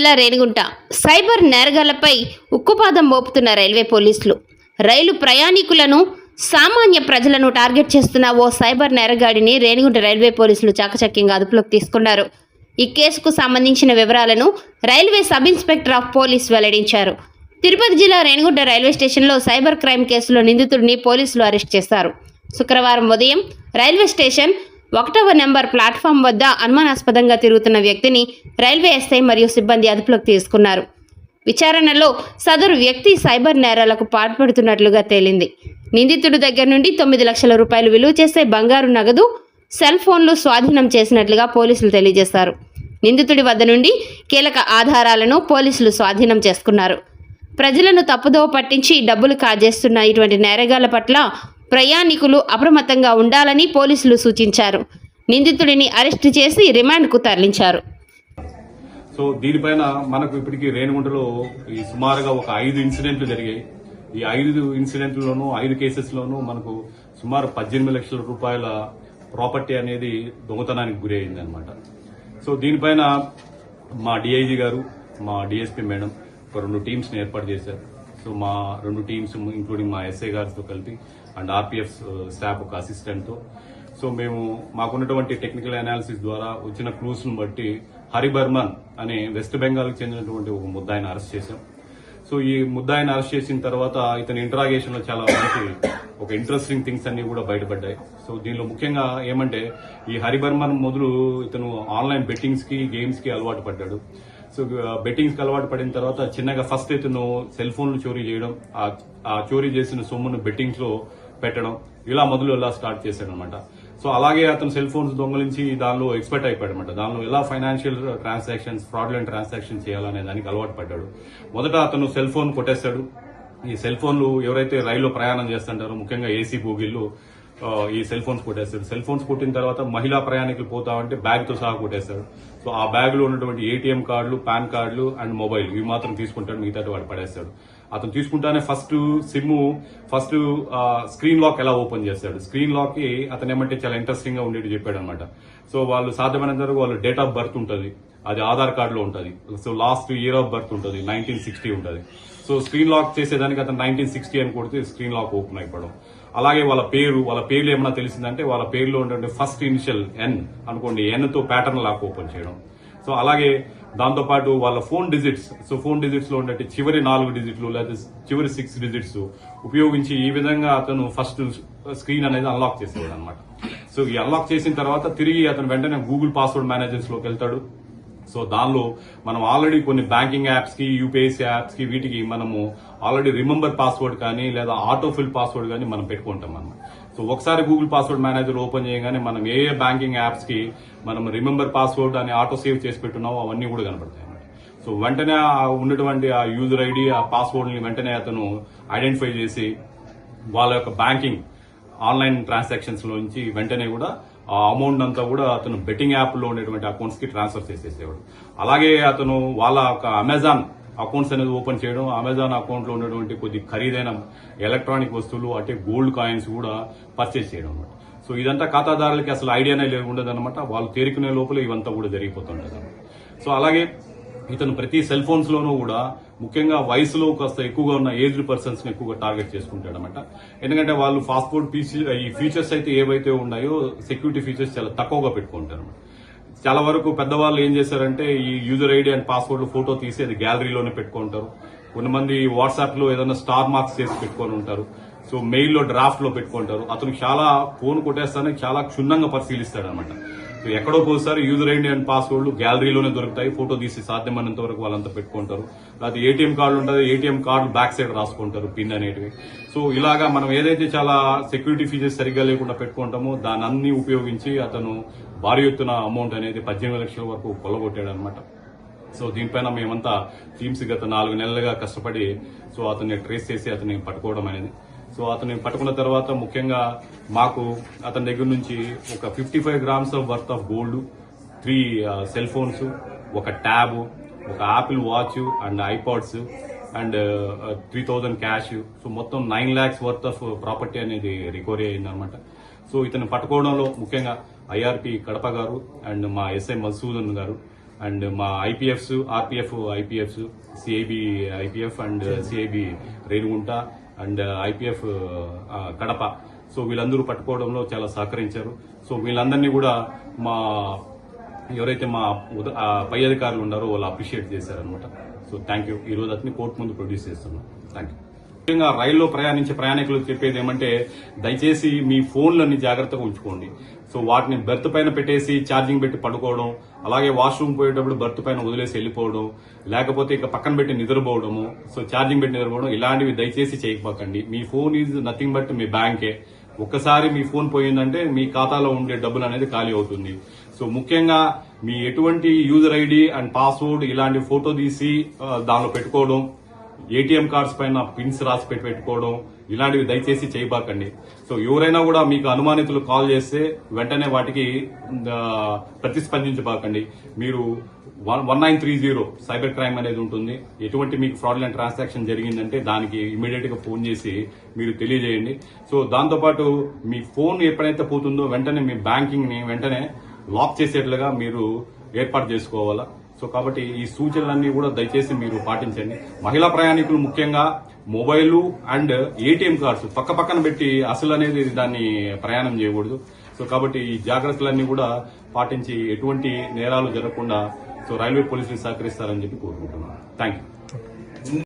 జిల్లా రేణిగుంట. సైబర్ నేరగాళ్ళపై ఉక్కుపాదం మోపుతున్న రైల్వే పోలీసులు. రైలు ప్రయాణికులను సామాన్య ప్రజలను టార్గెట్ చేస్తున్న ఓ సైబర్ నేరగాడిని రేణిగుంట రైల్వే పోలీసులు చాకచక్యంగా అదుపులోకి తీసుకున్నారు. ఈ కేసుకు సంబంధించిన వివరాలను railway sub inspector of police వెల్లడించారు. తిరుపతి జిల్లా రేణిగుంట రైల్వే స్టేషన్లో సైబర్ క్రైమ్ కేసులో నిందితుడిని పోలీసులు అరెస్ట్ చేశారు. శుక్రవారం ఉదయం రైల్వే స్టేషన్ ఒకటవ నెంబర్ ప్లాట్ఫామ్ వద్ద అనుమానాస్పదంగా తిరుగుతున్న వ్యక్తిని రైల్వే ఎస్ఐ మరియు సిబ్బంది అదుపులోకి తీసుకున్నారు. విచారణలో సదరు వ్యక్తి సైబర్ నేరాలకు పాల్పడుతున్నట్లుగా తేలింది. నిందితుడి దగ్గర నుండి తొమ్మిది లక్షల రూపాయలు విలువ చేసే బంగారు నగదు సెల్ ఫోన్లు స్వాధీనం చేసినట్లుగా పోలీసులు తెలియజేశారు. నిందితుడి వద్ద నుండి కీలక ఆధారాలను పోలీసులు స్వాధీనం చేసుకున్నారు. ప్రజలను తప్పుదోవ పట్టించి డబ్బులు కాజేస్తున్న ఇటువంటి నేరగాల పట్ల ప్రయాణికులు అప్రమత్తంగా ఉండాలని పోలీసులు సూచించారు. నిందితుడిని అరెస్టు చేసి రిమాండ్కు తరలించారు. సో దీనిపైన మనకు ఇప్పటికీ రేణిగుంటలో ఈ సుమారుగా ఒక ఐదు ఇన్సిడెంట్లు జరిగాయి. ఈ ఐదు ఇన్సిడెంట్లలోనూ ఐదు కేసెస్లోనూ మనకు సుమారు పద్దెనిమిది లక్షల రూపాయల ప్రాపర్టీ అనేది దొంగతనానికి గురి అయిందనమాట సో దీనిపైన మా డిఐజీ గారు మా డిఎస్పీ మేడం ఒక రెండు టీమ్స్ని ఏర్పాటు చేశారు. సో మా రెండు టీమ్స్ ఇంక్లూడింగ్ మా ఎస్ఐ గారితో కలిపి అండ్ ఆర్పిఎఫ్ స్టాఫ్ ఒక అసిస్టెంట్తో సో మేము మాకున్నటువంటి టెక్నికల్ అనాలిసిస్ ద్వారా వచ్చిన క్లూస్ను బట్టి హరిబర్మన్ అనే వెస్ట్ బెంగాల్కి చెందినటువంటి ఒక ముద్దాయిని అరెస్ట్ చేశాం. సో ఈ ముద్దాయిని అరెస్ట్ చేసిన తర్వాత ఇతని ఇంటరాగేషన్లో చాలా మంచి ఒక ఇంట్రెస్టింగ్ థింగ్స్ అన్ని కూడా బయటపడ్డాయి. సో దీనిలో ముఖ్యంగా ఏమంటే ఈ హరిబర్మన్ మొదలు ఇతను ఆన్లైన్ బెట్టింగ్స్కి గేమ్స్కి అలవాటు పడ్డాడు. సో బెట్టింగ్స్కి అలవాటు పడిన తర్వాత చిన్నగా ఫస్ట్ ఇతను సెల్ ఫోన్లు చోరీ చేయడం ఆ- చోరీ చేసిన సొమ్మును బెట్టింగ్స్లో పెట్టడం ఇలా మొదలు ఇలా స్టార్ట్ చేశాడు అనమాట సో అలాగే అతను సెల్ ఫోన్స్ దొంగలించి దానిలో ఎక్స్పర్ట్ అయిపోయాడు అనమాట దానిలో ఎలా ఫైనాన్షియల్ ట్రాన్సాక్షన్స్ ఫ్రాడ్లెంట్ ట్రాన్సాక్షన్ చేయాలనే దానికి అలవాటు పడ్డాడు. మొదట అతను సెల్ ఫోన్ కొట్టేస్తాడు. ఈ సెల్ ఫోన్లు ఎవరైతే రైల్లో ప్రయాణం చేస్తుంటారో ముఖ్యంగా ఏసీ బోగిళ్ళు ఈ సెల్ ఫోన్స్ కొట్టేస్తాడు. సెల్ ఫోన్స్ కొట్టిన తర్వాత మహిళా ప్రయాణికులు పోతామంటే బ్యాగ్తో సహా కొట్టేస్తాడు. సో ఆ బ్యాగ్లో ఉన్నటువంటి ఏటీఎం కార్డులు పాన్ కార్డులు అండ్ మొబైల్ ఇవి మాత్రం తీసుకుంటాడు. మిగతా వాడు పడేస్తాడు. అతను తీసుకుంటానే first SIM first screen lock ఎలా ఓపెన్ చేస్తాడు. స్క్రీన్ లాక్కి అతను ఏమంటే చాలా ఇంట్రెస్టింగ్గా ఉండేది చెప్పాడు అనమాట సో వాళ్ళు సాధ్యమైనంత వరకు డేట్ ఆఫ్ బర్త్ ఉంటుంది. అది ఆధార్ కార్డులో ఉంటుంది. So last year of birth ఉంటుంది. నైన్టీన్ సిక్స్టీ ఉంటుంది. సో స్క్రీన్ లాక్ చేసేదానికి అతను నైన్టీన్ సిక్స్టీ అని కొడితే స్క్రీన్ లాక్ ఓపెన్ అయిపోవడం. అలాగే వాళ్ళ పేరు వాళ్ళ పేర్లు ఏమైనా తెలిసిందంటే వాళ్ళ పేరులో ఉండే ఫస్ట్ ఇనిషియల్ ఎన్ అనుకోండి ఎన్తో ప్యాటర్న్ లాక్ ఓపెన్ చేయడం. సో అలాగే దాంతోపాటు వాళ్ళ ఫోన్ డిజిట్స్ సో ఫోన్ డిజిట్స్లో ఉండే చివరి నాలుగు డిజిట్లు లేదా చివరి సిక్స్ డిజిట్స్ ఉపయోగించి ఈ విధంగా అతను ఫస్ట్ స్క్రీన్ అనేది అన్లాక్ చేసేవాడు అనమాట సో ఈ అన్లాక్ చేసిన తర్వాత తిరిగి అతను వెంటనే గూగుల్ పాస్వర్డ్ మేనేజర్స్లోకి వెళ్తాడు. సో దానిలో మనం ఆల్రెడీ కొన్ని బ్యాంకింగ్ యాప్స్కి యూపీఐసీ యాప్స్కి వీటికి మనము ఆల్రెడీ రిమెంబర్ పాస్వర్డ్ కానీ లేదా ఆటోఫిల్ పాస్వర్డ్ కానీ మనం పెట్టుకుంటాం మనం సో ఒకసారి గూగుల్ పాస్వర్డ్ మేనేజర్ ఓపెన్ చేయగానే మనం ఏ ఏ బ్యాంకింగ్ యాప్స్కి మనం రిమెంబర్ పాస్వర్డ్ అని ఆటో సేవ్ చేసి పెట్టున్నామో అవన్నీ కూడా కనబడతాయి సో వెంటనే ఆ ఉన్నటువంటి ఆ యూజర్ ఐడి ఆ పాస్వర్డ్ని వెంటనే అతను ఐడెంటిఫై చేసి వాళ్ళ యొక్క బ్యాంకింగ్ ఆన్లైన్ ట్రాన్సాక్షన్స్ నుంచి వెంటనే కూడా ఆ అమౌంట్ అంతా కూడా అతను బెట్టింగ్ యాప్లో ఉండేటువంటి అకౌంట్స్కి ట్రాన్స్ఫర్ చేసేసేవాడు. అలాగే అతను వాళ్ళ ఒక అమెజాన్ అకౌంట్స్ అనేది ఓపెన్ చేయడం అమెజాన్ అకౌంట్లో ఉన్నటువంటి కొద్ది ఖరీదైన ఎలక్ట్రానిక్ వస్తువులు అంటే గోల్డ్ కాయిన్స్ కూడా పర్చేస్ చేయడం అనమాట సో ఇదంతా ఖాతాదారులకి అసలు ఐడియానే ఉండదు అనమాట వాళ్ళు తేరుకునే లోపల ఇవంతా కూడా జరిగిపోతుంటుంది సో అలాగే ఇతను ప్రతి సెల్ ఫోన్స్లోనూ కూడా ముఖ్యంగా వయసులో కాస్త ఎక్కువగా ఉన్న ఏజ్డ్ పర్సన్స్ని ఎక్కువగా టార్గెట్ చేసుకుంటాడు అనమాట ఎందుకంటే వాళ్ళు ఫాస్ట్ ఫుడ్ ఈ ఫీచర్స్ అయితే ఏవైతే ఉన్నాయో సెక్యూరిటీ ఫీచర్స్ చాలా తక్కువగా పెట్టుకుంటారు చాలా వరకు పెద్దవాళ్ళు ఏం చేశారంటే ఈ user ID and password photo తీసి అది గ్యాలరీలోనే పెట్టుకుంటారు. కొంతమంది వాట్సాప్లో ఏదైనా స్టార్ మార్క్స్ చేసి పెట్టుకొని ఉంటారు. సో మెయిల్లో డ్రాఫ్ట్లో డ్రాఫ్ట్లో పెట్టుకుంటారు. అతను చాలా ఫోన్ కొట్టేస్తానే చాలా క్షుణ్ణంగా పరిశీలిస్తాడు అనమాట ఎక్కడో ఒకసారి యూజర్ ఐడి అండ్ పాస్వర్డ్లు గ్యాలరీలోనే దొరుకుతాయి. ఫోటో తీసి సాధ్యమైనంత వరకు వాళ్ళంతా పెట్టుకుంటారు. లేకపోతే ఏటీఎం కార్డు ఉంటుంది ఏటీఎం కార్డు బ్యాక్ సైడ్ రాసుకుంటారు పిన్ అనేటివి. సో ఇలాగా మనం ఏదైతే చాలా సెక్యూరిటీ ఫీచర్స్ సరిగ్గా లేకుండా పెట్టుకుంటామో దాని అన్ని ఉపయోగించి అతను భారీ ఎత్తున అమౌంట్ అనేది పద్దెనిమిది లక్షల వరకు కొల్లగొట్టాడు అనమాట సో దీనిపైన మేమంతా టీమ్స్ గత నాలుగు నెలలుగా కష్టపడి సో అతన్ని ట్రేస్ చేసి అతన్ని పట్టుకోవడం అనేది. సో అతన్ని పట్టుకున్న తర్వాత ముఖ్యంగా మాకు అతని దగ్గర నుంచి ఒక fifty five grams of worth of gold three cell phones ఒక ట్యాబ్ ఒక Apple watch and iPods and three thousand cash so మొత్తం nine lakhs worth of property అనేది రికవరీ అయిందనమాట సో ఇతను పట్టుకోవడంలో ముఖ్యంగా ఐఆర్పి కడప గారు అండ్ మా ఎస్ఐ మధుసూదన్ గారు అండ్ మా IPFs RPF IPFs CIB IPF and CIB Renigunta and IPF Kadapa. So వీళ్ళందరూ పట్టుకోవడంలో చాలా సహకరించారు. సో వీళ్ళందరినీ కూడా మా ఎవరైతే మా పై అధికారులు ఉన్నారో వాళ్ళు అప్రిషియేట్ చేశారనమాట సో థ్యాంక్ యూ ఈ రోజు కోర్టు ముందు ప్రొడ్యూస్ చేస్తున్నాం. థ్యాంక్ యూ ముఖ్యంగా రైల్లో ప్రయాణించే ప్రయాణికులకు చెప్పేది ఏమంటే దయచేసి మీ ఫోన్లన్నీ జాగ్రత్తగా ఉంచుకోండి. సో వాటిని బెర్త్ పైన పెట్టేసి ఛార్జింగ్ పెట్టి పడుకోవడం అలాగే వాష్రూమ్ పోయేటప్పుడు బెర్త్ పైన వదిలేసి వెళ్ళిపోవడం లేకపోతే ఇక పక్కన పెట్టి నిద్రపోవడము సో ఛార్జింగ్ పెట్టి నిద్రపోవడం ఇలాంటివి దయచేసి చేయకపోకండి. మీ ఫోన్ ఈజ్ నథింగ్ బట్ మీ బ్యాంకే. ఒక్కసారి మీ ఫోన్ పోయిందంటే మీ ఖాతాలో ఉండే డబ్బులు అనేది ఖాళీ అవుతుంది. సో ముఖ్యంగా మీ ఎటువంటి యూజర్ ఐడి అండ్ పాస్వర్డ్ ఇలాంటి ఫోటో తీసి దానిలో పెట్టుకోవడం ఏటీఎం కార్డ్స్ పైన పిన్స్ రాసి పెట్టి పెట్టుకోవడం ఇలాంటివి దయచేసి చేయబాకండి. సో ఎవరైనా కూడా మీకు అనుమానితులు కాల్ చేస్తే వెంటనే వాటికి ప్రతిస్పందించబాకండి. మీరు one one nine three zero cyber crime అనేది ఉంటుంది. ఎటువంటి మీకు ఫ్రాడ్లెంట్ ట్రాన్సాక్షన్ జరిగిందంటే దానికి ఇమీడియట్గా ఫోన్ చేసి మీరు తెలియజేయండి. సో దాంతోపాటు మీ ఫోన్ ఎప్పుడైతే పోతుందో వెంటనే మీ బ్యాంకింగ్ని వెంటనే లాక్ చేసేట్లుగా మీరు ఏర్పాటు చేసుకోవాలా? సో కాబట్టి ఈ సూచనలన్నీ కూడా దయచేసి మీరు పాటించండి. మహిళా ప్రయాణికులు ముఖ్యంగా మొబైల్ అండ్ ఏటీఎం కార్డ్స్ పక్క పక్కన పెట్టి అసలు అనేది దాన్ని ప్రయాణం చేయకూడదు. సో కాబట్టి ఈ జాగ్రత్తలన్నీ కూడా పాటించి ఎటువంటి నేరాలు జరగకుండా సో రైల్వే పోలీసులు సహకరిస్తారని చెప్పి కోరుకుంటున్నాను. Thank you